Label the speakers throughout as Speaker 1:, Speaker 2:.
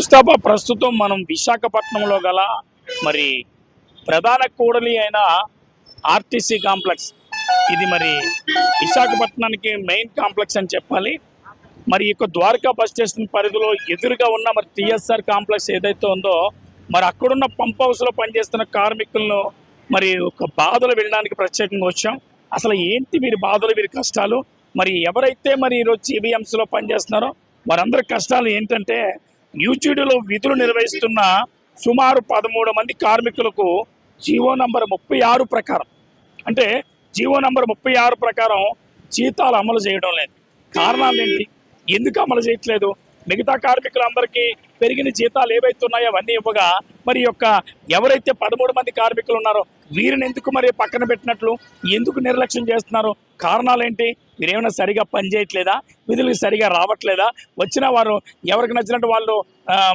Speaker 1: ముస్తాబా ప్రస్తుతం మనం విశాఖపట్నంలో గల మరి ప్రధాన కూడలి అయిన ఆర్టీసీ కాంప్లెక్స్. ఇది మరి విశాఖపట్నానికి మెయిన్ కాంప్లెక్స్ అని చెప్పాలి. మరి ఇక ద్వారకా బస్ స్టేషన్ పరిధిలో ఎదురుగా ఉన్న మరి టీఎస్ఆర్ కాంప్లెక్స్ ఏదైతే ఉందో మరి అక్కడున్న పంప్ హౌస్లో పనిచేస్తున్న కార్మికులను మరి ఒక బాధలు వెళ్ళడానికి ప్రత్యేకంగా వచ్చాం. అసలు ఏంటి వీరి బాధలు వీరి కష్టాలు? మరి ఎవరైతే మరి ఈరోజు జీబీఎంసీలో పనిచేస్తున్నారో వారందరి కష్టాలు ఏంటంటే యూజీడీలో విధులు నిర్వహిస్తున్న సుమారు పదమూడు మంది కార్మికులకు జీవో నంబర్ ముప్పై ఆరు ప్రకారం. అంటే జీవో నంబర్ ముప్పై ఆరు ప్రకారం జీతాలు అమలు చేయడం లేదు. కారణాలు ఏంటి? ఎందుకు అమలు చేయట్లేదు? మిగతా కార్మికులందరికీ పెరిగిన జీతాలు ఏవైతే ఉన్నాయో అవన్నీ ఇవ్వగా మరి యొక్క ఎవరైతే పదమూడు మంది కార్మికులు ఉన్నారో వీరిని ఎందుకు మరి పక్కన పెట్టినట్లు? ఎందుకు నిర్లక్ష్యం చేస్తున్నారు? కారణాలు ఏంటి? మీరేమైనా సరిగా పనిచేయట్లేదా విధులకు సరిగా రావట్లేదా? వచ్చిన వారు ఎవరికి నచ్చినట్టు వాళ్ళు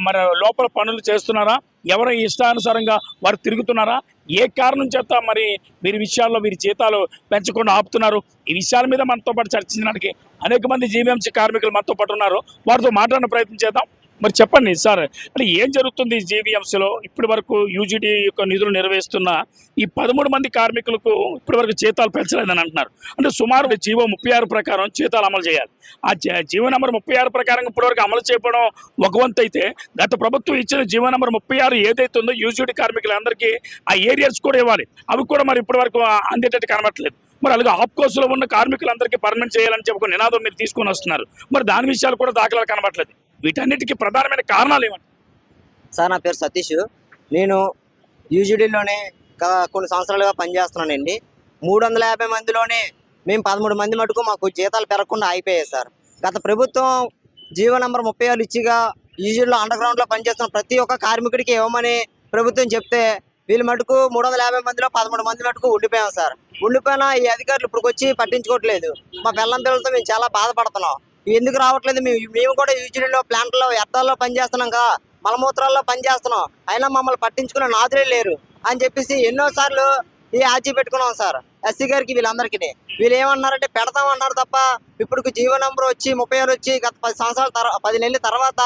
Speaker 1: మరి లోపల పనులు చేస్తున్నారా? ఎవరి ఇష్టానుసారంగా వారు తిరుగుతున్నారా? ఏ కారణం చేత మరి వీరి విషయాల్లో వీరి జీతాలు పెంచకుండా ఆపుతున్నారు? ఈ విషయాల మీద మనతో పాటు చర్చించడానికి అనేక మంది జీవీఎంసీ కార్మికులు మనతో పాటు ఉన్నారు. వారితో మాట్లాడిన ప్రయత్నం చేద్దాం. మరి చెప్పండి సార్ అంటే ఏం జరుగుతుంది జేవీఎంసీలో? ఇప్పటి వరకు యూజీడీ యొక్క నిధులు నిర్వహిస్తున్న ఈ పదమూడు మంది కార్మికులకు ఇప్పటి వరకు జీతాలు పెంచలేదని అంటున్నారు. అంటే సుమారు జీవో ముప్పై ఆరు ప్రకారం జీతాలు అమలు చేయాలి. ఆ జీవో నెంబర్ ముప్పై ఆరు ప్రకారం ఇప్పటివరకు అమలు చేయడం ఒక వంతు అయితే గత ప్రభుత్వం ఇచ్చిన జీవో నెంబర్ ముప్పై ఆరు ఏదైతే ఉందో యూజీడీ కార్మికులందరికీ ఆ ఏరియాస్ కూడా ఇవ్వాలి. అవి కూడా మరి ఇప్పటి వరకు అందేటట్టు కనబట్టలేదు మరి అలాగే ఆప్కోస్లో ఉన్న కార్మికులందరికీ పర్మనెంట్ చేయాలని చెప్పి నినాదం మీరు తీసుకొని వస్తున్నారు. మరి దాని విషయాలు కూడా దాఖలాలు కనబట్టలేదు వీటన్నిటికీ ప్రధానమైన కారణాలు ఏమంటారు
Speaker 2: సార్ నా పేరు సతీష్. నేను యూజీడీలోనే కొన్ని సంవత్సరాలుగా పనిచేస్తున్నానండి. మూడు వందల యాభై మందిలోనే మేము పదమూడు మంది మటుకు మాకు జీతాలు పెరగకుండా అయిపోయాయి సార్. గత ప్రభుత్వం జీవో నంబర్ ముప్పై ఆరు ఇచ్చిగా యూజీడీలో అండర్ గ్రౌండ్లో పనిచేస్తున్న ప్రతి ఒక్క కార్మికుడికి ఇవ్వమని ప్రభుత్వం చెప్తే వీళ్ళు మటుకు మూడు వందల యాభై మందిలో పదమూడు మంది మటుకు ఉండిపోయాం సార్. ఉండిపోయినా ఈ అధికారులు ఇప్పుడు వచ్చి పట్టించుకోవట్లేదు. మా పిల్లం పిల్లలతో మేము చాలా బాధపడుతున్నాం. ఎందుకు రావట్లేదు? మేము మేము కూడా యూజీడీలో ప్లాంట్లో వ్యర్థాల్లో పనిచేస్తున్నాం కదా మలమూత్రాల్లో పనిచేస్తున్నాం. అయినా మమ్మల్ని పట్టించుకునే నాదులే లేరు. అని చెప్పేసి ఎన్నోసార్లు ఈ ఆర్జీ పెట్టుకున్నాం సార్. ఎస్సీ గారికి వీళ్ళందరికీ వీళ్ళు ఏమన్నారంటే పెడతామన్నారు తప్ప ఇప్పుడు జీవో నంబర్ వచ్చి ముప్పై ఆరు వచ్చి గత పది సంవత్సరాల తర్వాత పది నెలల తర్వాత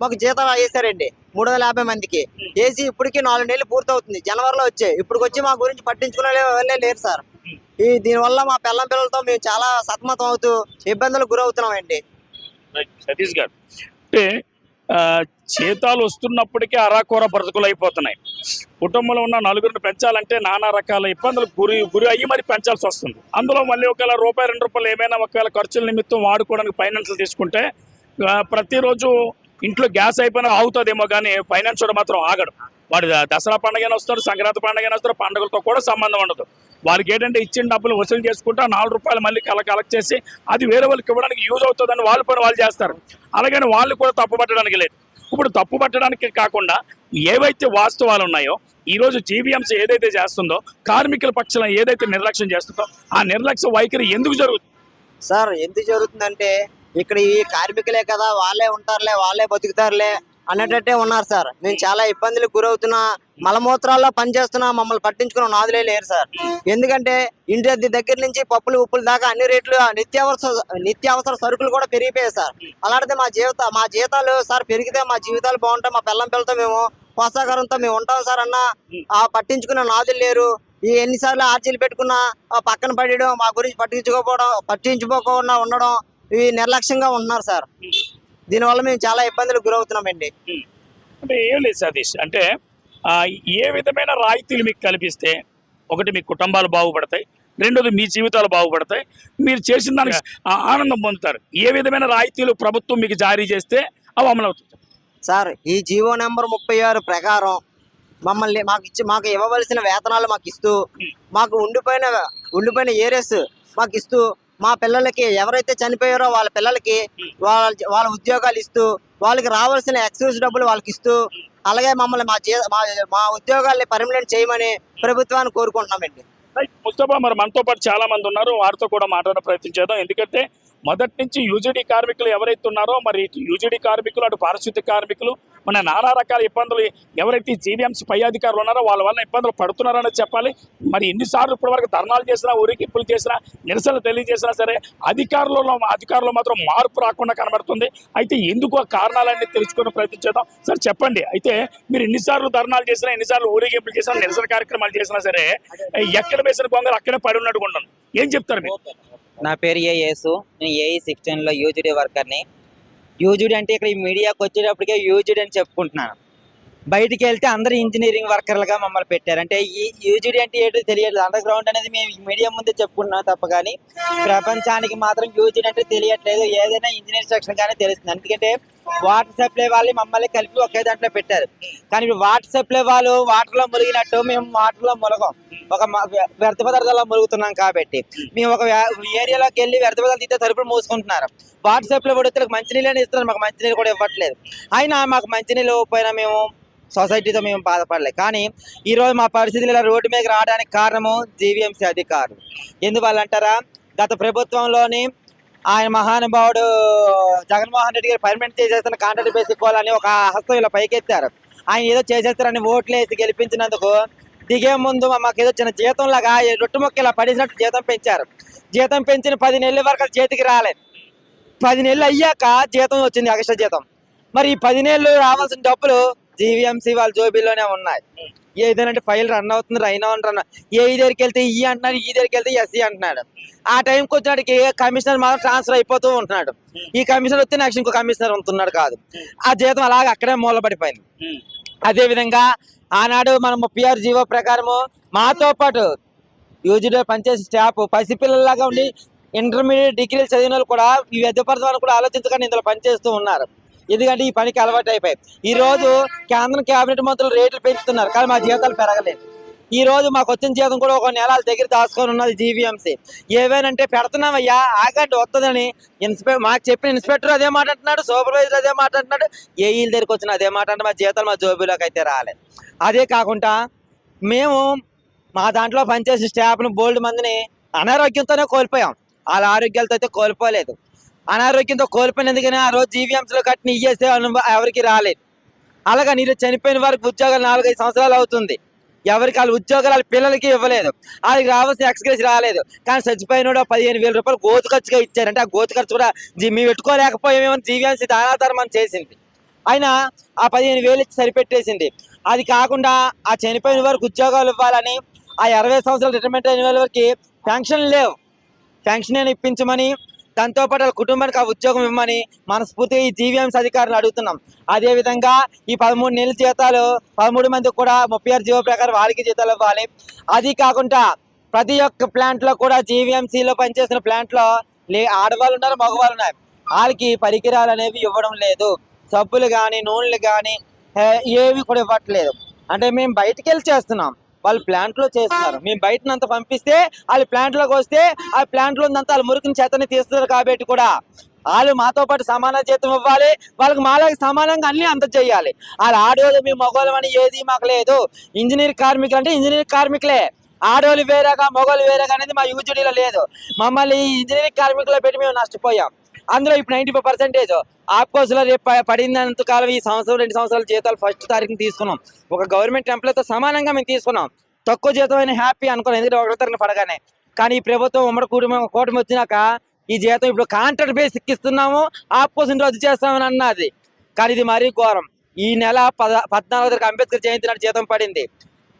Speaker 2: మాకు జీతం వేసారండి మూడు వందల యాభై మందికి. వేసి ఇప్పటికి నాలుగు నెలలు పూర్తవుతుంది. జనవరిలో వచ్చాయి ఇప్పుడు వచ్చి మా గురించి పట్టించుకునే లేరు సార్. ఈ దీనివల్ల మా పిల్లం పిల్లలతో మేము చాలా సతమతం అవుతూ ఇబ్బందులకు గురవుతున్నామండి
Speaker 1: సతీష్ గారు. అంటే ఆ, జీతాలు వస్తున్నప్పటికీ అరాకూర బ్రతుకులు అయిపోతున్నాయి. కుటుంబంలో ఉన్న నలుగురిని పెంచాలంటే నానా రకాల ఇబ్బందులు గురి గురి అయ్యి మరి పెంచాల్సి వస్తుంది. అందులో మళ్ళీ ఒకవేళ రూపాయి రెండు రూపాయలు ఏమైనా ఒకవేళ ఖర్చుల నిమిత్తం వాడుకోవడానికి ఫైనాన్షియల్ తీసుకుంటే ప్రతిరోజు ఇంట్లో గ్యాస్ అయిపోయినా ఆగుతుందేమో కానీ ఫైనాన్స్ మాత్రం ఆగడు. వాడు దసరా పండుగైనా వస్తాడు సంక్రాంతి పండుగైనా వస్తాడు పండుగలతో కూడా సంబంధం ఉండదు. వాళ్ళకి ఏంటంటే ఇచ్చిన డబ్బులు వసూలు చేసుకుంటా నాలుగు రూపాయలు మళ్ళీ కల కలెక్ట్ చేసి అది వేరే వాళ్ళకి ఇవ్వడానికి యూజ్ అవుతుందని వాళ్ళు పని వాళ్ళు చేస్తారు. అలాగని వాళ్ళు కూడా తప్పు పట్టడానికి లేదు. ఇప్పుడు తప్పు పట్టడానికి కాకుండా ఏవైతే వాస్తవాలు ఉన్నాయో ఈరోజు జీవీఎంసీ ఏదైతే చేస్తుందో కార్మికుల పక్షాన ఏదైతే నిర్లక్ష్యం చేస్తుందో ఆ నిర్లక్ష్య వైఖరి ఎందుకు జరుగుతుంది?
Speaker 2: సార్ ఎందుకు జరుగుతుందంటే ఇక్కడ ఈ కార్మికులే కదా వాళ్ళే ఉంటారులే వాళ్ళే బతుకుతారులే అనేటట్టే ఉన్నారు సార్. మేము చాలా ఇబ్బందులకు గురవుతున్నా మలమూత్రాల్లో పనిచేస్తున్నా మమ్మల్ని పట్టించుకున్న నాదులే లేరు సార్. ఎందుకంటే ఇంటి దగ్గర నుంచి పప్పులు ఉప్పులు దాకా అన్ని రేట్లు నిత్యావసర నిత్యావసర సరుకులు కూడా పెరిగిపోయాయి సార్. అలాంటిది మా జీవిత మా జీతాలు సార్ పెరిగితే మా జీవితాలు బాగుంటాయి మా పిల్లం పిల్లతో మేము పోషాకారంతో మేము ఉంటాం సార్ అన్న. ఆ పట్టించుకున్న నాదులు లేరు. ఈ ఎన్నిసార్లు ఆర్జీలు పెట్టుకున్నా ఆ పక్కన పడేయడం మా గురించి పట్టించుకోకపోవడం పట్టించుకోకుండా ఉండడం ఇవి నిర్లక్ష్యంగా ఉంటున్నారు సార్. దీనివల్ల మేము చాలా ఇబ్బందులకు గురవుతున్నామండి
Speaker 1: అంటే ఏం లేదు సతీష్. అంటే ఏ విధమైన రాయితీలు మీకు కల్పిస్తే ఒకటి మీ కుటుంబాలు బాగుపడతాయి రెండోది మీ జీవితాలు బాగుపడతాయి మీరు చేసిన దానికి ఆనందం పొందుతారు. ఏ విధమైన రాయితీలు ప్రభుత్వం మీకు జారీ చేస్తే అవి అమలు అవుతుంది
Speaker 2: సార్ ఈ జీవో నెంబర్ ముప్పై ఆరు ప్రకారం మమ్మల్ని మాకు ఇచ్చి మాకు ఇవ్వవలసిన వేతనాలు మాకు ఇస్తూ మాకు ఉండిపోయిన ఉండిపోయిన ఏరియస్ మాకు ఇస్తూ మా పిల్లలకి ఎవరైతే చనిపోయారో వాళ్ళ పిల్లలకి వాళ్ళ వాళ్ళ ఉద్యోగాలు ఇస్తూ వాళ్ళకి రావాల్సిన ఎక్స్క్యూజ్ డబ్బులు వాళ్ళకి ఇస్తూ అలాగే మమ్మల్ని మా జీ మా మా ఉద్యోగాల్ని పర్మనెంట్ చేయమని ప్రభుత్వాన్ని కోరుకుంటున్నామండి.
Speaker 1: ముస్తఫా మరి మనతో పాటు చాలా మంది ఉన్నారు. వారితో కూడా మాట్లాడే ప్రయత్నం చేద్దాం. ఎందుకంటే మొదటి నుంచి యూజీడీ కార్మికులు ఎవరైతే ఉన్నారో మరి ఇటు యూజీడీ కార్మికులు అటు పారిశుద్ధ్య కార్మికులు మన నానా రకాల ఇబ్బందులు ఎవరైతే జీవీఎంసీ పై అధికారులు ఉన్నారో వాళ్ళ వల్ల ఇబ్బందులు పడుతున్నారని చెప్పాలి. మరి ఎన్నిసార్లు ఇప్పటి వరకు ధర్నాలు చేసినా ఊరికిప్పులు చేసినా నిరసనలు తెలియజేసినా సరే అధికారులలో అధికారులు మాత్రం మార్పు రాకుండా కనబడుతుంది. అయితే ఎందుకు ఆ కారణాలన్నీ ప్రయత్నం చేద్దాం సార్ చెప్పండి. అయితే మీరు ఎన్నిసార్లు ధర్నాలు చేసినా ఎన్నిసార్లు ఊరేగింపులు చేసినా నిరసన కార్యక్రమాలు చేసినా సరే ఎక్కడ వేసిన గొంగలు అక్కడే పడి ఉన్నట్టుకుంటాను ఏం చెప్తారు మీరు?
Speaker 3: నా పేరు ఏ యేసు. నేను ఏఈ సిక్స్టీన్లో యూజుడీ వర్కర్ని. యూజుడీ అంటే ఇక్కడ ఈ మీడియాకి వచ్చేటప్పటికే యూజుడీ అని చెప్పుకుంటున్నాను. బయటికి వెళ్తే అందరూ ఇంజనీరింగ్ వర్కర్లుగా మమ్మల్ని పెట్టారు. అంటే ఈ యూజుడీ అంటే ఏంటో తెలియట్లేదు. అండర్ గ్రౌండ్ అనేది మేము ఈ మీడియా ముందే చెప్పుకుంటున్నాం తప్ప కానీ ప్రపంచానికి మాత్రం యూజుడీ అంటే తెలియట్లేదు. ఏదైనా ఇంజనీరింగ్ సెక్షన్ కానీ తెలుస్తుంది. ఎందుకంటే వాటర్ సప్లై వాళ్ళు మమ్మల్ని కలిపి ఒకే దాంట్లో పెట్టారు. కానీ ఇప్పుడు వాటర్ సప్లై వాళ్ళు వాటర్లో మునిగినట్టు మేము వాటర్లో మునగం. ఒక వ్య- వ్యర్థ పదార్థాల్లో మురుగుతున్నాం కాబట్టి. మేము ఒక ఏరియాలోకి వెళ్ళి వ్యర్థ పదార్థాలు తీస్తే తలుపులు మూసుకుంటున్నారు. వాట్సాప్లో సప్లై కూడా మంచినీళ్ళని ఇస్తున్నారు మాకు మంచినీళ్ళు కూడా ఇవ్వట్లేదు. అయినా మాకు మంచినీళ్ళు పోయినా మేము సొసైటీతో మేము బాధపడలేదు. కానీ ఈరోజు మా పరిస్థితులు ఇలా రోడ్డు మీద రావడానికి కారణము జీవీఎంసీ అధికారులు. ఎందువల్ల అంటారా? గత ప్రభుత్వంలోని ఆయన మహానుభావుడు జగన్మోహన్ రెడ్డి గారు పర్మనెంట్ చేసేస్తున్న కాంట్రాక్ట్ బేసిక్ అని ఒక హస్తం ఇలా పైకెత్తారు. ఆయన ఏదో చేసేస్తారని ఓట్లు వేసి గెలిపించినందుకు దిగే ముందు మాకు ఏదో చిన్న జీతం లాగా రొట్టు మొక్క ఇలా పడేసినట్టు జీతం పెంచారు. జీతం పెంచిన పది నెలల వరకు చేతికి రాలేదు పది నెలలు అయ్యాక జీతం వచ్చింది ఎక్స్ట్రా జీతం. మరి ఈ పది నెలలు రావాల్సిన డబ్బులు జీవీఎంసీ వాళ్ళ జోబీలోనే ఉన్నాయి. ఏదైనా ఫైల్ రన్ అవుతుంది రైన్ అవును రన్ ఏ ఈ దగ్గరికి వెళ్తే ఈ అంటున్నాడు ఈ దగ్గరికి వెళ్తే ఎస్సీ అంటున్నాడు. ఆ టైంకి వచ్చినాడికి కమిషనర్ మాత్రం ట్రాన్స్ఫర్ అయిపోతూ ఉంటున్నాడు. ఈ కమిషనర్ వస్తే నెక్స్ట్ ఇంకో కమిషనర్ ఉంటున్నాడు కాదు. ఆ జీతం అలాగే అక్కడే మూలపడిపోయింది అదే విధంగా ఆనాడు మనము ముప్పై ఆరు జీవో ప్రకారము మాతో పాటు యూజీలో పనిచేసే స్టాఫ్ పసిపిల్లలాగా ఉండి ఇంటర్మీడియట్ డిగ్రీలు చదివిన వాళ్ళు కూడా ఈ వ్యర్థపరచాలని కూడా ఆలోచించకుండా ఇందులో పనిచేస్తూ ఉన్నారు. ఎందుకంటే ఈ పనికి అలవాటు అయిపోయి ఈ రోజు కేంద్రం కేబినెట్ మంత్రులు రేట్లు పెంచుతున్నారు కానీ మా జీవితాలు పెరగలేదు. ఈ రోజు మాకు వచ్చిన జీతం కూడా ఒక నెల వాళ్ళ దగ్గర దాచుకొని ఉన్నది జీవీఎంసీ. ఏవేనంటే పెడుతున్నామయ్యా ఆగండి వస్తుందని ఇన్స్పె మాకు చెప్పిన ఇన్స్పెక్టర్ అదే మాట అంటున్నాడు సూపర్వైజర్ అదే మాట అంటున్నాడు. ఏఈల దగ్గరికి వచ్చిన అదే మాట అంటే మా జీతాలు మా జోబీలోకి అయితే రాలేదు. అదే కాకుండా మేము మా దాంట్లో పనిచేసే స్టాఫ్ను బోల్డ్ మందిని అనారోగ్యంతోనే కోల్పోయాం. వాళ్ళ ఆరోగ్యాలతో అయితే కోల్పోలేదు. అనారోగ్యంతో కోల్పోయినందుకనే ఆ రోజు జీవీఎంసీలో కట్టిన ఇయ్యేసే ఎవరికి రాలేదు. అలాగా నీళ్ళు చనిపోయిన వారికి ఉద్యోగాలు నాలుగైదు సంవత్సరాలు అవుతుంది. ఎవరికి వాళ్ళ ఉద్యోగాలు వాళ్ళ పిల్లలకి ఇవ్వలేదు. వాళ్ళకి రావాల్సిన ఎక్స్గ్రెస్ రాలేదు. కానీ చచ్చిపోయిన పదిహేను వేల రూపాయలు గోతు ఖర్చుగా ఇచ్చారంటే ఆ గోతు ఖర్చు కూడా మేము పెట్టుకోలేకపోయామేమో జీవీఎంసీ దానాధర్మం చేసింది. అయినా ఆ పదిహేను వేలు ఇచ్చి సరిపెట్టేసింది. అది కాకుండా ఆ చనిపోయిన వారికి ఉద్యోగాలు ఇవ్వాలని ఆ ఇరవై సంవత్సరాలు రిటైర్మెంట్ అయిన వాళ్ళ వరకు పెన్షన్ లేవు. పెన్షన్ అని ఇప్పించమని దాంతో పాటు వాళ్ళ కుటుంబానికి ఆ ఉద్యోగం ఇవ్వమని మనస్ఫూర్తిగా ఈ జీవీఎంసీ అధికారులు అడుగుతున్నాం. అదేవిధంగా ఈ పదమూడు నెలల జీతాలు పదమూడు మందికి కూడా ముప్పై ఆరు జీవో ప్రకారం వాళ్ళకి జీతాలు ఇవ్వాలి. అది కాకుండా ప్రతి ఒక్క ప్లాంట్లో కూడా జీవీఎంసీలో పనిచేసిన ప్లాంట్లో లే ఆడవాళ్ళు ఉన్నారు మగవాళ్ళు ఉన్నారు. వాళ్ళకి పరికరాలు అనేవి ఇవ్వడం లేదు. సబ్బులు కానీ నూనెలు కానీ ఏవి కూడా ఇవ్వట్లేదు. అంటే మేము బయటికి వెళ్ళి చేస్తున్నాం. వాళ్ళు ప్లాంట్లో చేస్తున్నారు. మేము బయటనంత పంపిస్తే వాళ్ళు ప్లాంట్లోకి వస్తే ఆ ప్లాంట్లో అంతా వాళ్ళు మురికిన చేతని తీస్తున్నారు కాబట్టి కూడా. వాళ్ళు మాతో పాటు సమాన జీతం ఇవ్వాలి. వాళ్ళకి మాలకి సమానంగా అన్ని అందజేయాలి. వాళ్ళు ఆడవాళ్ళు మీ మగవాళ్ళం అని ఏది మాకు లేదు. ఇంజనీర్ కార్మికులు అంటే ఇంజనీర్ కార్మికులే. ఆడవాళ్ళు వేరేగా మగవాళ్ళు వేరేగా అనేది మా యూజీడీలో లేదు. మమ్మల్ని ఈ ఇంజనీరింగ్ కార్మికులు పెట్టి మేము నష్టపోయాం. అందులో ఇప్పుడు నైంటీ ఫైవ్ పర్సెంటేజ్ ఆఫ్కోర్స్లో రేపు ప- కాలం ఈ సంవత్సరం రెండు సంవత్సరాల జీతాలు ఫస్ట్ తారీఖున తీసుకున్నాం. ఒక గవర్నమెంట్ ఎంప్లాయ్తో సమానంగా మేము తీసుకున్నాం. తక్కువ జీతం హ్యాపీ అనుకున్నాను ఎందుకంటే ఒకటో తరగతి పడగానే. కానీ ఈ ప్రభుత్వం ఉమ్మడి కుటుంబం కూటమి వచ్చినాక ఈ జీతం ఇప్పుడు కాంట్రాక్ట్ బేస్ ఇస్తున్నాము ఆపోజిషన్ రద్దు చేస్తామని అన్నది. కానీ ఇది మరీ ఘోరం. ఈ నెల పద పద్నాలుగో తారీఖు అంబేద్కర్ జయంతి నాడు జీతం పడింది.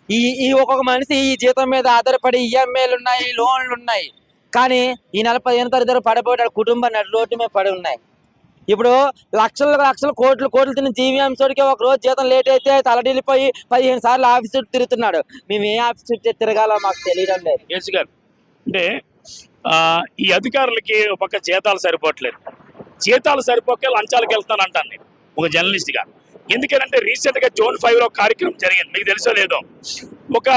Speaker 3: ఈ ఈ ఒక్కొక్క మనిషి ఈ జీతం మీద ఆధారపడి ఈఎంఐలు ఉన్నాయి లోన్లు ఉన్నాయి. కానీ ఈ నెల పదిహేను తారీఖు పడబోయే కుటుంబం నడు రోడ్డు మీద పడి ఉన్నాయి. ఇప్పుడు లక్షలు లక్షలు కోట్లు కోట్లు తిన్న జీవీఎంసోడికి ఒక రోజు జీతం లేట్ అయితే తలడిల్లిపోయి పదిహేను సార్లు ఆఫీస్ చుట్టూ తిరుగుతున్నాడు. మేము ఏ ఆఫీస్ చుట్టూ తిరగాలో మాకు తెలియడం లేదు.
Speaker 1: గారు అంటే ఈ అధికారులకి ఒక జీతాలు సరిపోవట్లేదు. జీతాలు సరిపోక లంచాలకు వెళ్తాను అంటాను నేను ఒక జర్నలిస్ట్గా ఎందుకంటే రీసెంట్గా జోన్ ఫైవ్లో కార్యక్రమం జరిగింది. మీకు తెలుసో లేదో? ఒక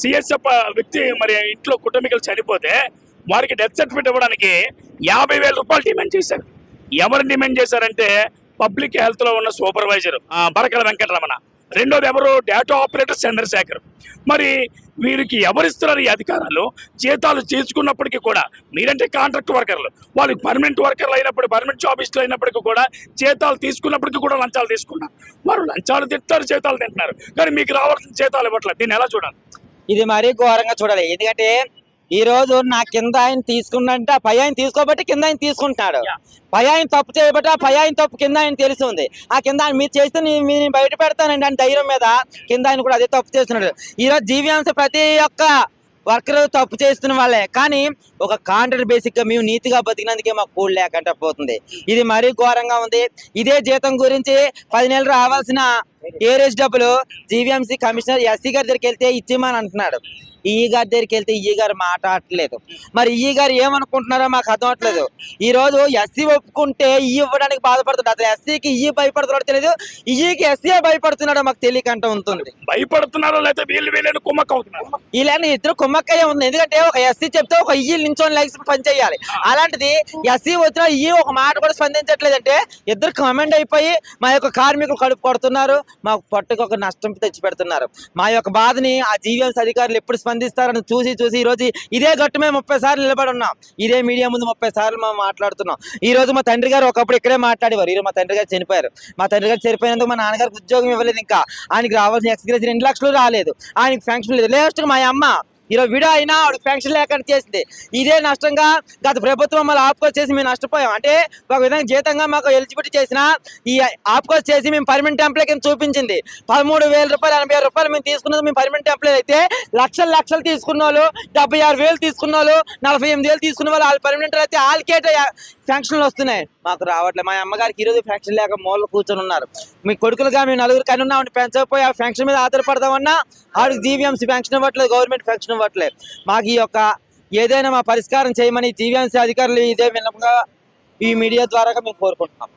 Speaker 1: సిఎస్ఎఫ్ వ్యక్తి మరి ఇంట్లో కుటుంబీకులు చనిపోతే వారికి డెత్ సర్టిఫికేట్ ఇవ్వడానికి యాభై వేల రూపాయలు డిమాండ్ చేశారు. ఎవరు డిమాండ్ చేశారంటే పబ్లిక్ హెల్త్లో ఉన్న సూపర్వైజర్ బరకల వెంకటరమణ. రెండోది ఎవరు? Data operator Chandrasekhar. మరి వీరికి ఎవరిస్తున్నారు ఈ అధికారాలు? జీతాలు చేసుకున్నప్పటికీ కూడా మీరంటే కాంట్రాక్ట్ వర్కర్లు. వాళ్ళు పర్మనెంట్ వర్కర్లు అయినప్పుడు పర్మనెంట్ జాబిస్టులు అయినప్పటికీ కూడా జీతాలు తీసుకున్నప్పటికీ కూడా లంచాలు తీసుకున్నారు. వారు లంచాలు తింటారు జీతాలు తింటున్నారు. కానీ మీకు రావాల్సిన జీతాలు ఇవ్వట్లేదు. దీన్ని ఎలా చూడాలి?
Speaker 3: ఇది మరీ ఘోరంగా చూడాలి. ఎందుకంటే ఈ రోజు నా కింద ఆయన తీసుకున్నంటే ఆ పై ఆయన తీసుకోబట్టి కింద ఆయన తీసుకుంటున్నాడు. పై ఆయన తప్పు చేయబట్టి ఆ పై ఆయన తప్పు కింద ఆయన తెలిసి ఉంది ఆ కింద ఆయన మీరు చేస్తే నేను బయట పెడతానండి అని ధైర్యం మీద కింద ఆయన కూడా అదే తప్పు చేస్తున్నాడు. ఈ రోజు జీవీఎంసీ ప్రతి ఒక్క వర్కర్ తప్పు చేస్తున్న వాళ్ళే. కానీ ఒక కాంట్రాక్ట్ బేసిక్గా మేము నీతిగా బతికినందుకే మాకు కూల్ లేకుండా పోతుంది. ఇది మరీ ఘోరంగా ఉంది. ఇదే జీతం గురించి పది నెలలు రావాల్సిన ఏరేజ్ డబ్బులు జీవీఎంసీ కమిషనర్ ఎస్సీ గారి దగ్గరికి వెళ్తే ఇచ్చేమని అంటున్నాడు. ఈ గారి దగ్గరికి వెళ్తే ఈ గారు మాట్లాడట్లేదు. మరి ఈ గారు ఏమనుకుంటున్నారో మాకు అర్థం అవట్లేదు. ఈ రోజు ఎస్సీ ఒప్పుకుంటే ఈ ఇవ్వడానికి బాధపడుతున్నాడు అసలు ఎస్సీకి ఈ భయపడుతున్నాడో తెలియదు ఈకి ఎస్సీ భయపడుతున్నాడో మాకు తెలియకంట ఉంటుంది.
Speaker 1: భయపడుతున్నారో లేకపోతే వీళ్ళు వీళ్ళని కుమ్మక్క అవుతున్నారు.
Speaker 3: ఇలాంటి ఇద్దరు కుమ్మక్కయ్య ఉంది. ఎందుకంటే ఒక ఎస్సీ చెప్తే ఒక ఇయ్యి నించొని లైక్స్ పని చేయాలి. అలాంటిది ఎస్సీ వచ్చిన ఈ ఒక మాట కూడా స్పందించట్లేదంటే ఇద్దరు కమెంట్ అయిపోయి మా యొక్క కార్మికులు కడుపు కొడుతున్నారు. మాకు పట్టుకు ఒక నష్టం తెచ్చి పెడుతున్నారు మా యొక్క బాధని ఆ జీవీఎంసీ అధికారులు ఎప్పుడు స్పందిస్తారని చూసి చూసి ఈరోజు ఇదే గట్టు మేము ముప్పై సార్లు నిలబడి ఉన్నాం. ఇదే మీడియా ముందు ముప్పై సార్లు మేము మాట్లాడుతున్నాం. ఈ రోజు మా తండ్రి గారు ఒకప్పుడు ఇక్కడే మాట్లాడేవారు. ఈరోజు మా తండ్రి గారు చనిపోయారు. మా తండ్రి గారు చనిపోయినందుకు మా నాన్నగారికి ఉద్యోగం ఇవ్వలేదు ఇంకా. ఆయనకి రావాల్సిన ఎక్స్గ్రెస్ రెండు లక్షలు రాలేదు. ఆయనకి ఫంక్షన్ లేదు. లేస్ట్ మా అమ్మ ఈరోజు విడో అయినా ఆవిడ పెన్షన్ లేకుండా చేసింది. ఇదే నష్టంగా గత ప్రభుత్వం మళ్ళీ ఆప్కోస్ చేసి మేము నష్టపోయాం. అంటే ఒక విధంగా జీతంగా మాకు ఎలిజిబిలిటీ చేసిన ఈ ఆప్కోస్ చేసి మేము పర్మనెంట్ ఎంప్లాయ్ కింద చూపించింది. పదమూడు వేల రూపాయలు ఎనభై రూపాయలు మేము తీసుకున్నది మేము పర్మనెంట్ ఎంప్లాయ్ అయితే లక్షలు లక్షలు తీసుకున్న వాళ్ళు డెబ్బై ఆరు వేలు తీసుకున్న వాళ్ళు నలభై ఎనిమిది వేలు తీసుకున్న వాళ్ళు వాళ్ళు పర్మనెంట్ అయితే వాళ్ళకే ఫంక్షన్లు వస్తున్నాయి. మాకు రావట్లేదు మా అమ్మగారికి ఈరోజు ఫ్యాంక్షన్ లేక మూల కూర్చొని ఉన్నారు. మీ కొడుకులుగా మేము నలుగురు కన్నా ఉన్నామని పెంచకపోయి ఆ ఫంక్షన్ మీద ఆధారపడదామన్నా ఆడికి జీవీఎంసీ ఫంక్షన్ ఇవ్వట్లేదు గవర్నమెంట్ ఫంక్షన్ ఇవ్వట్లేదు. మాకు ఈ యొక్క ఏదైనా మా పరిష్కారం చేయమని జీవీఎంసీ అధికారులు ఇదే విన్నపంగా ఈ మీడియా ద్వారా మేము కోరుకుంటున్నాం.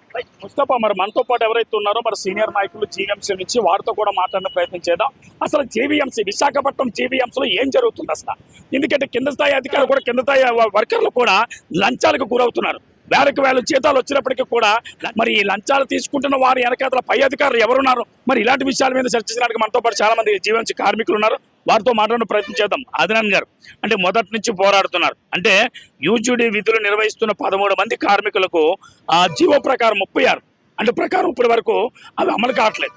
Speaker 1: ముస్తఫా మరి మనతో పాటు ఎవరైతే ఉన్నారో మరి సీనియర్ నాయకులు జీవీఎంసీ నుంచి వారితో కూడా మాట్లాడిన ప్రయత్నం చేద్దాం. అసలు జీవీఎంసీ విశాఖపట్నం జీవీఎంసీలో ఏం జరుగుతుంది అసలు ఎందుకంటే కింద స్థాయి అధికారులు కూడా కింద స్థాయి వర్కర్లు కూడా లంచాలకు గురవుతున్నారు. వేలకు వేల జీతాలు వచ్చినప్పటికీ కూడా మరి ఈ లంచాలు తీసుకుంటున్న వారి వెనకాతల పై అధికారులు ఎవరున్నారు? మరి ఇలాంటి విషయాల మీద చర్చించడానికి మనతో పాటు చాలా మంది జీవీఎంసీ కార్మికులు ఉన్నారు. వారితో మాట్లాడిన ప్రయత్నం చేద్దాం. ఆదినాన్ గారు అంటే మొదటి నుంచి పోరాడుతున్నారు. అంటే యూజీడీ విధులు నిర్వహిస్తున్న పదమూడు మంది కార్మికులకు ఆ జీవో ప్రకారం ముప్పై ఆరు అంటే ప్రకారం ఇప్పటి వరకు అవి అమలు కావట్లేదు.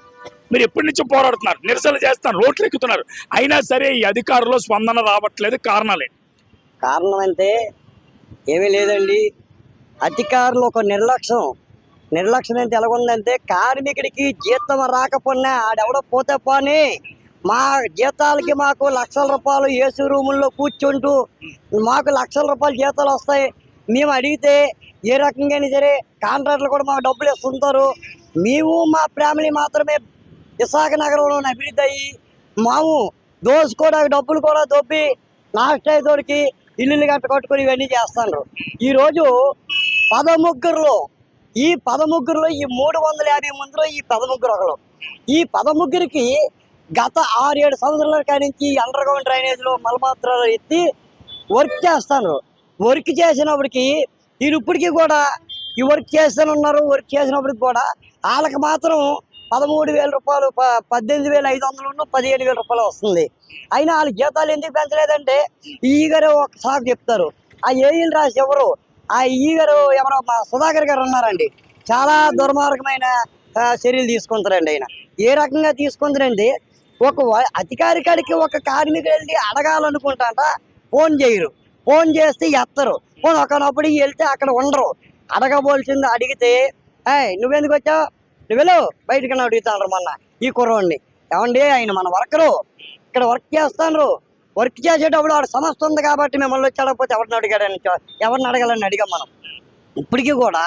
Speaker 1: మీరు ఎప్పటి నుంచో పోరాడుతున్నారు. నిరసన చేస్తున్నారు రోడ్లు ఎక్కుతున్నారు. అయినా సరే ఈ అధికారులు స్పందన రావట్లేదు కారణాలే
Speaker 4: కారణం అంటే ఏమీ లేదండి. అధికారులు ఒక నిర్లక్ష్యం. నిర్లక్ష్యం అంటే ఎలాగుందంటే కార్మికుడికి జీతం రాకపోయినా ఆడెవడో పోతే పోనీ మా జీతాలకి మాకు లక్షల రూపాయలు ఏసీ రూముల్లో కూర్చుంటూ మాకు లక్షల రూపాయలు జీతాలు వస్తాయి. మేము అడిగితే ఏ రకంగా సరే కాంట్రాక్టులు కూడా మాకు డబ్బులు ఇస్తుంటారు మేము మా ఫ్యామిలీ మాత్రమే విశాఖ నగరంలో అభివృద్ధి అయ్యి మాము దోసుకోవడానికి డబ్బులు కూడా దొబ్బి లాస్ట్ అయ్యేతోడికి ఇల్లులు గంట కట్టుకొని ఇవన్నీ చేస్తాను ఈరోజు పదముగ్గురులో ఈ పదముగ్గురులో ఈ మూడు వందల యాభై మందిలో ఈ పదముగ్గురు ఒకరు. ఈ పదముగ్గురికి గత ఆరు ఏడు సంవత్సరాల కానించి అండర్ గ్రౌండ్ డ్రైనేజ్లో మలమాత్రాలు ఎత్తి వర్క్ చేస్తాను వర్క్ చేసినప్పటికి వీరు ఇప్పటికీ కూడా ఈ వర్క్ చేస్తానున్నారు వర్క్ చేసినప్పటికి కూడా వాళ్ళకి మాత్రం పదమూడు వేల రూపాయలు పద్దెనిమిది వేల ఐదు వందలు పదిహేడు వేల రూపాయలు వస్తుంది. అయినా వాళ్ళ జీతాలు ఎందుకు పెంచలేదంటే ఈగరు ఒక సాకు చెప్తారు. ఆ ఏఈలు రాసి ఎవరు? ఆ ఈగరు ఎవరో మా సుధాకర్ గారు ఉన్నారండి. చాలా దుర్మార్గమైన చర్యలు తీసుకుంటారండి ఆయన. ఏ రకంగా తీసుకుంటారండి ఒక అధికారికాడికి ఒక కార్మికుడు వెళ్ళి అడగాలనుకుంటాట ఫోన్ చేయరు. ఫోన్ చేస్తే ఎత్తరు. ఫోన్ ఒకనప్పుడు వెళ్తే అక్కడ ఉండరు. అడగబోల్సింది అడిగితే నువ్వెందుకు వచ్చావు? నువ్వు బయటకన్నా అడుగుతాను మొన్న ఈ కుర్రోడిని. ఏమండి ఆయన మన వర్కరు. ఇక్కడ వర్క్ చేస్తాను వర్క్ చేసేటప్పుడు ఆడ సమస్య ఉంది కాబట్టి మిమ్మల్ని వచ్చి అడగకపోతే ఎవరిని అడిగాడని ఎవరిని అడగాలని అడిగాం మనం. ఇప్పటికీ కూడా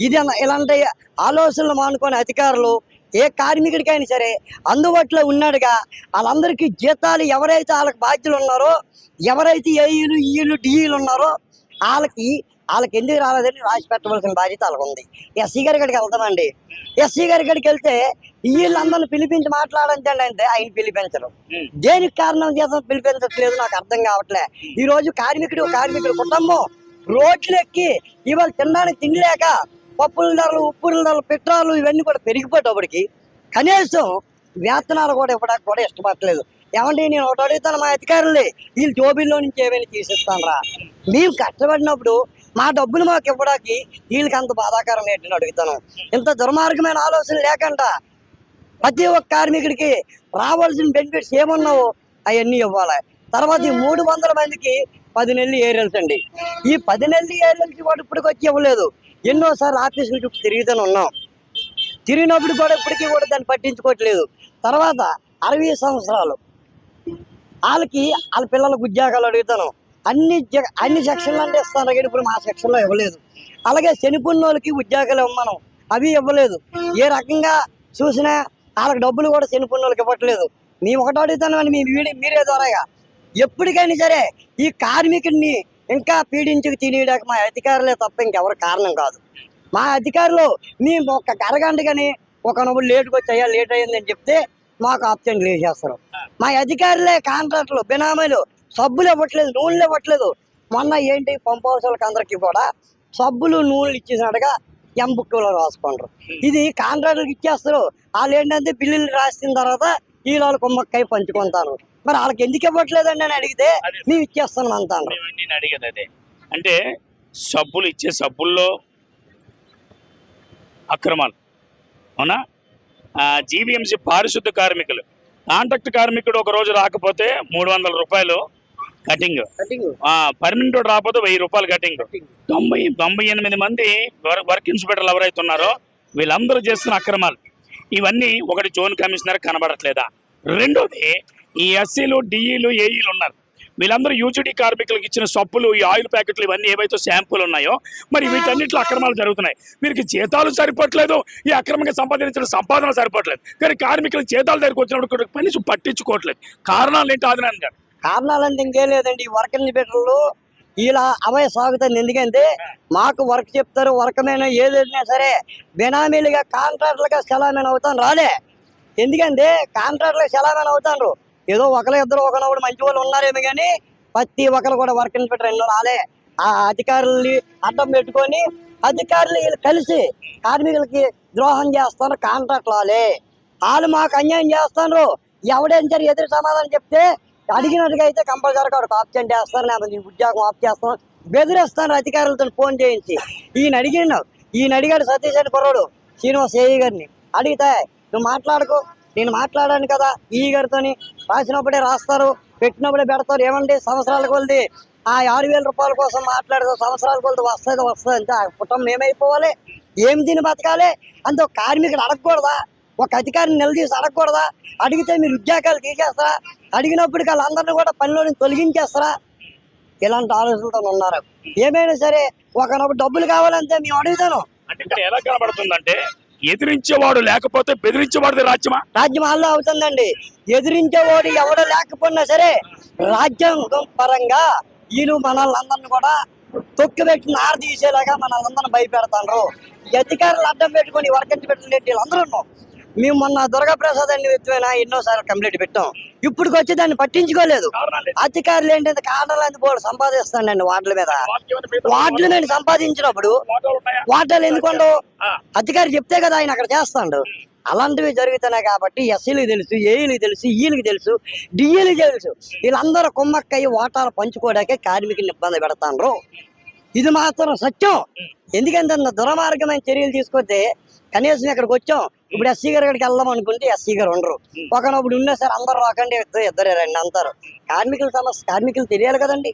Speaker 4: ఇది ఇలాంటి ఆలోచనలు మానుకొని అధికారులు ఏ కార్మికుడికైనా సరే అందుబాటులో ఉన్నాడుగా వాళ్ళందరికీ జీతాలు ఎవరైతే వాళ్ళకి బాధ్యులు ఉన్నారో ఎవరైతే ఏఈలు ఈలు డిఈలు ఉన్నారో వాళ్ళకి వాళ్ళకి ఎందుకు రాలేదని రాసి పెట్టవలసిన బాధ్యత వాళ్ళకి ఉంది. ఎస్సీ గారి కాడికి వెళ్తామండి. ఎస్సీ గారి కాడికి వెళ్తే వీళ్ళందరిని పిలిపించి మాట్లాడండి అంటే ఆయన పిలిపించరు. దేనికి కారణం చేత పిలిపించట్లేదు నాకు అర్థం కావట్లే. ఈ రోజు కార్మికుడు కార్మికుడు కుటుంబం రోడ్లు ఎక్కి ఇవాళ తినడానికి తిండి లేక పప్పుల ధరలు ఉప్పుల ధరలు పెట్రోలు ఇవన్నీ కూడా పెరిగిపోయేటప్పటికి కనీసం వేతనాలు కూడా ఇవ్వడానికి కూడా ఇష్టపడలేదు ఏమంటే నేను ఒకటి అడుగుతాను మా అధికారులే వీళ్ళు జోబీల్లో నుంచి ఏమైనా తీసిస్తాను రా మేము కష్టపడినప్పుడు మా డబ్బులు మాకు ఇవ్వడానికి వీళ్ళకి అంత బాధాకరం ఏంటని అడుగుతాను. ఇంత దుర్మార్గమైన ఆలోచన లేకుండా ప్రతి ఒక్క కార్మికుడికి రావాల్సిన బెనిఫిట్స్ ఏమున్నావో అవన్నీ ఇవ్వాలి. తర్వాత ఈ మూడు వందల మందికి పది నెలలు ఏరియల్స్ అండి. ఈ పది నెలలు ఏరియల్స్ కూడా ఇప్పటికి వచ్చి ఇవ్వలేదు. ఎన్నోసార్లు ఆఫీసుల చుట్టూ తిరుగుతూనే ఉన్నాం. తిరిగినప్పుడు కూడా ఇప్పటికీ కూడా దాన్ని పట్టించుకోవట్లేదు. తర్వాత అరవై సంవత్సరాలు వాళ్ళకి వాళ్ళ పిల్లలకు ఉద్యోగాలు అడుగుతాను. అన్ని జ- అన్ని సెక్షన్లు అంటే ఇస్తాను. కానీ ఇప్పుడు మా సెక్షన్లో ఇవ్వలేదు. అలాగే చనిపోయిన వాళ్ళకి ఉద్యోగాలు ఇవ్వమను. అవి ఇవ్వలేదు. ఏ రకంగా చూసినా వాళ్ళకి డబ్బులు కూడా చనిపోయిన వాళ్ళకి ఇవ్వట్లేదు. మేము ఒకటి అడుగుతాను మీ మీరే ద్వారాగా. ఎప్పటికైనా సరే ఈ కార్మికుడిని ఇంకా పీడించుకు తినేయడానికి మా అధికారులే తప్ప ఇంకెవరు కారణం కాదు. మా అధికారులు మేము ఒక అరగంట కానీ ఒక నవ్వు లేట్కి వచ్చాయా లేట్ అయ్యిందని చెప్తే మాకు ఆప్షన్ చేసేస్తారు మా అధికారులే కాంట్రాక్టులు బినామీలు సబ్బులు ఇవ్వట్లేదు నూనెలు ఇవ్వట్లేదు మొన్న ఏంటి పంప్ హౌస్ వాళ్ళకి అందరికీ కూడా సబ్బులు నూనెలు ఇచ్చేసినట్టుగా ఎం బుక్లో రాసుకుంటారు. ఇది కాంట్రాక్టులకు ఇచ్చేస్తారు. వాళ్ళు ఏంటంటే బిల్లులు రాసిన తర్వాత వీళ్ళు కుమ్మక్కై పంచుకుంటారు. మరి వాళ్ళకి ఎందుకు ఇవ్వట్లేదండి అని అడిగితే. మేము ఇచ్చేస్తాం అంటాను
Speaker 1: నేను నేను అడిగేది అదే. అంటే సబ్బులు ఇచ్చే సబ్బుల్లో అక్రమాలు. అవునా? జీవీఎంసీ పారిశుద్ధ కార్మికులు. కాంట్రాక్ట్ కార్మికుడు ఒక రోజు రాకపోతే మూడు వందల రూపాయలు కటింగ్. పర్మనెంట్ రాకపోతే వెయ్యి రూపాయలు కటింగ్. తొంభై తొంభై ఎనిమిది మంది వర్- వర్క్ ఇన్స్పెక్టర్లు ఎవరైతే ఉన్నారో వీళ్ళందరూ చేస్తున్న అక్రమాలు. ఇవన్నీ ఒకటి జోన్ కమిషనర్ కనబడట్లేదా? రెండోది ఈ ఎస్సీలు డిఈలు ఏఈలు ఉన్నారు. వీళ్ళందరూ యూజీడీ కార్మికులకు ఇచ్చిన సబ్బులు ఈ ఆయిల్ ప్యాకెట్లు ఇవన్నీ ఏవైతే శాంపులు ఉన్నాయో మరి వీటన్నిటిలో అక్రమాలు జరుగుతున్నాయి. వీరికి జీతాలు సరిపోవట్లేదు ఈ అక్రమంగా సంపాదించిన సంపాదన సరిపోవట్లేదు. కానీ కార్మికులు జీతాలు దగ్గరికి వచ్చినప్పుడు పని పట్టించుకోవట్లేదు. కారణాలు ఏంటి ఆదినారాయణ గారు?
Speaker 4: కారణాలంటే ఇంకేం లేదండి ఈ వర్క్ ఇన్స్పెక్టర్లు ఇలా అవయ సాగుతుంది ఎందుకంటే మాకు వర్క్ చెప్తారు వర్క్ మీద ఏదైనా సరే బెనామీలుగా కాంట్రాక్టర్లుగా సెలామీన్ అవుతాను రాలే. ఎందుకంటే కాంట్రాక్టర్లుగా సెలామీన్ అవుతాను ఏదో ఒకరు ఇద్దరు ఒకనొకడు మంచి వాళ్ళు ఉన్నారేమో కానీ ప్రతి ఒక్కరు కూడా వర్క్ ఇన్స్పెక్టర్ ఎన్నో రాలే. ఆ అధికారుల్ని అడ్డం పెట్టుకొని అధికారులు వీళ్ళు కలిసి కార్మికులకి ద్రోహం చేస్తారు కాంట్రాక్ట్ రాలే వాళ్ళు మాకు అన్యాయం చేస్తారు ఎవడేం సరే ఎదురు సమాధానం చెప్తే అడిగినట్టుగా అయితే కంపల్సరీగా వాడికి ఆప్షన్ చేస్తారు లేకపోతే ఉద్యోగం ఆఫ్ చేస్తాం బెదిరేస్తాను అధికారులతో ఫోన్ చేయించి. ఈయన అడిగిన ఈయన అడిగాడు సతీష్ అని కుర్రాడు శ్రీనివాస్ ఏఈ గారిని. అడిగితే నువ్వు మాట్లాడుకో నేను మాట్లాడాను కదా ఈ గారితోని రాసినప్పుడే రాస్తారు పెట్టినప్పుడే పెడతారు ఏమండి? సంవత్సరాల కొలది. ఆ ఆరు వేల రూపాయల కోసం మాట్లాడదు సంవత్సరాల కొలది వస్తుంది వస్తుంది అంటే ఆ కుటుంబం ఏమైపోవాలి? ఏం తిని బతకాలి? అంత ఒక కార్మికుడు అడగకూడదా? ఒక అధికారిని నిలదీసి అడగకూడదా? అడిగితే మీరు ఉద్యోగాలు తీసేస్తారా అడిగినప్పుడు వాళ్ళందరినీ కూడా పనిలో తొలగించేస్తారా? ఇలాంటి ఆలోచనలతో ఉన్నారు. ఏమైనా సరే ఒకనొక డబ్బులు కావాలంటే మేము అడుగుతాను.
Speaker 1: అంటే ఇక్కడ ఎలా కనబడుతుందంటే ఎదిరించేవాడు లేకపోతే బెదిరించేవాడిది రాజ్యమా?
Speaker 4: రాజ్యం అల్లా అవుతుందండి. ఎదిరించేవాడు ఎవడు లేకపోయినా సరే రాజ్యాంగం పరంగా వీళ్ళు మనల్ని అందరిని కూడా తొక్కిపెట్టి నార తీసేలాగా మనల్ని అందరిని భయపెడతారు అధికారులు అడ్డం పెట్టుకొని వర్కించి పెట్టలేదు వీళ్ళందరూ మేము మొన్న దుర్గా ప్రసాద్ అన్ని వ్యక్తిమైనా ఎన్నోసార్లు కంప్లైంట్ పెట్టాం. ఇప్పుడు వచ్చి దాన్ని పట్టించుకోలేదు? అధికారులు ఏంటంటే కారణాలు బోర్డు సంపాదిస్తానండి వార్డుల మీద. వార్డుల మీద సంపాదించినప్పుడు? వాటాలు ఎందుకు. అధికారి చెప్తే కదా ఆయన అక్కడ చేస్తాడు. అలాంటివి జరుగుతున్నాయి కాబట్టి ఎస్సీలకు తెలుసు ఏఈలకు తెలుసు ఈలకు తెలుసు డిఈలకు తెలుసు. వీళ్ళందరూ కుమ్మక్కయ్యి వాటాలు పంచుకోవడానికే కార్మికుని ఇబ్బంది పెడతాండ్రు. ఇది మాత్రం సత్యం. ఎందుకంటే దుర్మార్గమైన చర్యలు తీసుకొస్తే కనీసం ఇక్కడికి వచ్చాం. ఇప్పుడు ఎస్సీ గారి కాడికి వెళ్దాం అనుకుంటే ఎస్సీ గారు ఉండరు. ఒకనప్పుడు ఉన్నా సరే అందరు రాకండి ఇద్దరు రండి అంటారు. కార్మికుల సమస్య కార్మికులు తెలియాలి కదండి.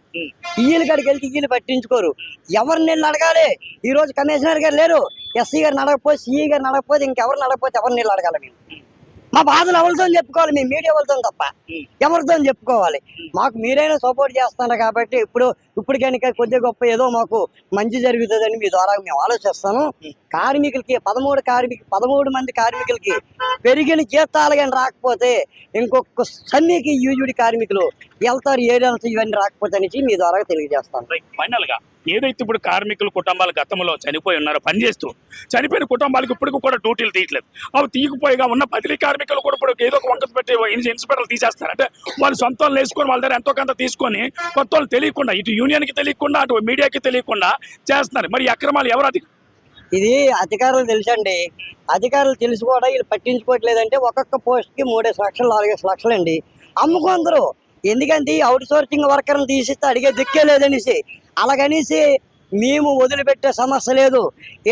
Speaker 4: ఈయన కాడికి వెళ్తే ఈయన పట్టించుకోరు. ఎవరిని వెళ్ళి అడగాలి? ఈ రోజు కమిషనర్ గారు లేరు. ఎస్సీ గారిని అడగకపోతే సిఈ గారిని అడగకపోతే ఇంకెవరిని అడగకపోతే ఎవరిని అడగాలి మేము మా బాధలు ఎవరితో చెప్పుకోవాలి మీ మీడియా వాళ్ళతో తప్ప. ఎవరితో చెప్పుకోవాలి. మాకు మీరైనా సపోర్ట్ చేస్తున్నారు కాబట్టి ఇప్పుడు ఇప్పటికైనా కొద్దిగా గొప్ప ఏదో మాకు మంచి జరుగుతుందని మీ ద్వారా మేము ఆలోచిస్తాను. కార్మికులకి పదమూడు కార్మిక పదమూడు మంది కార్మికులకి పెరిగిన జీతాలు కానీ రాకపోతే ఇంకొక సన్నికి యూజుడి కార్మికులు వెళ్తారు ఏరియాలు ఇవన్నీ రాకపోతే అనేసి మీ ద్వారా తెలియజేస్తాను.
Speaker 1: ఫైనల్గా ఏదైతే ఇప్పుడు కార్మికులు కుటుంబాలు గతంలో చనిపోయి ఉన్నారో పనిచేస్తూ చనిపోయిన కుటుంబాలకు ఇప్పటికి కూడా డ్యూటీలు తీయట్లేదు. అవి తీయకపోయిగా ఉన్న బదిలీ కార్మికులు కూడా ఇప్పుడు ఏదో ఒక వంకత పెట్టి ఇన్స్పెక్టర్లు తీసేస్తారు. అంటే వాళ్ళు సొంత వాళ్ళు వేసుకొని వాళ్ళ దగ్గర ఎంతో కొంత తీసుకొని కొత్త వాళ్ళు తెలియకుండా ఇటు యూనియన్కి తెలియకుండా అటు మీడియాకి తెలియకుండా చేస్తున్నారు. మరి అక్రమాలు ఎవరు అది
Speaker 4: ఇది అధికారులు తెలుసండి. అధికారులు తెలిసి కూడా వీళ్ళు పట్టించుకోవట్లేదంటే ఒక్కొక్క పోస్ట్కి మూడేసి లక్షలు నాలుగేసి లక్షలు అండి అమ్ముకుందరు. ఎందుకంటే ఈ అవుట్ సోర్సింగ్ వర్కర్ని తీసిస్తే అడిగే దిక్కే లేదనేసి అలాగనేసి మేము వదిలిపెట్టే సమస్య లేదు.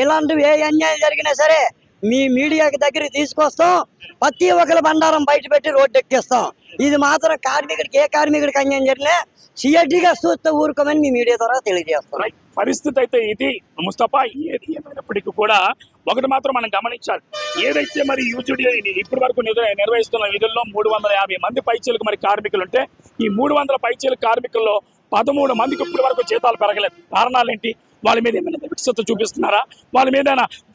Speaker 4: ఇలాంటివి ఏ అన్యాయం జరిగినా సరే మీ మీడియాకి దగ్గరికి తీసుకొస్తాం. ప్రతి ఒక్కరి బండారం బయట పెట్టి రోడ్డు ఎక్కిస్తాం ఇది మాత్రం కార్మికుడికి ఏ కార్మికుడికి అన్యాయం జరిగినా సిఐటిగా చూస్తే ఊరుకోమని మీ మీడియా ద్వారా తెలియజేస్తాం
Speaker 1: పరిస్థితి అయితే ఇది. ముస్తఫా ఏది ఏమైనప్పటికీ కూడా ఒకటి మాత్రం మనం గమనించాలి. ఏదైతే మరి యూజీడీ ఇప్పటి వరకు నిర్వహిస్తున్న విధుల్లో మూడు వందల యాభై మంది పైచీలకు మరి కార్మికులు ఉంటే ఈ మూడు వందల పైచీల కార్మికుల్లో పదమూడు మందికి ఇప్పటి వరకు జీతాలు పెరగలేదు. కారణాలు ఏంటి వాళ్ళ మీద ఏమైనా వికసత చూపిస్తున్నారా? వాళ్ళ మీద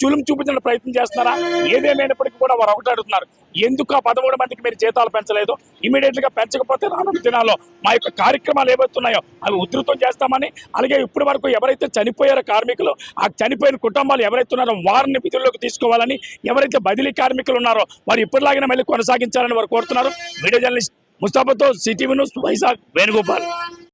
Speaker 1: జులుం చూపించడానికి ప్రయత్నం చేస్తున్నారా? ఏదేమైనప్పటికీ కూడా వారు ఒకటి అడుగుతున్నారు ఎందుకు ఆ పదమూడు మందికి మీరు జీతాలు పెంచలేదు? ఇమీడియట్గా పెంచకపోతే రానున్న దినాల్లో మా యొక్క కార్యక్రమాలు ఏవైతున్నాయో అవి ఉధృతం చేస్తామని అలాగే ఇప్పటి వరకు ఎవరైతే చనిపోయారో కార్మికులు ఆ చనిపోయిన కుటుంబాలు ఎవరైతే ఉన్నారో వారిని విధుల్లోకి తీసుకోవాలని ఎవరైతే బదిలీ కార్మికులు ఉన్నారో వారు ఇప్పటిలాగిన మళ్ళీ కొనసాగించాలని వారు కోరుతున్నారు. వీడియో జర్నలిస్ట్ ముస్తాఫాతో సిటీవీ న్యూస్ వైజాగ్ వేణుగోపాల్.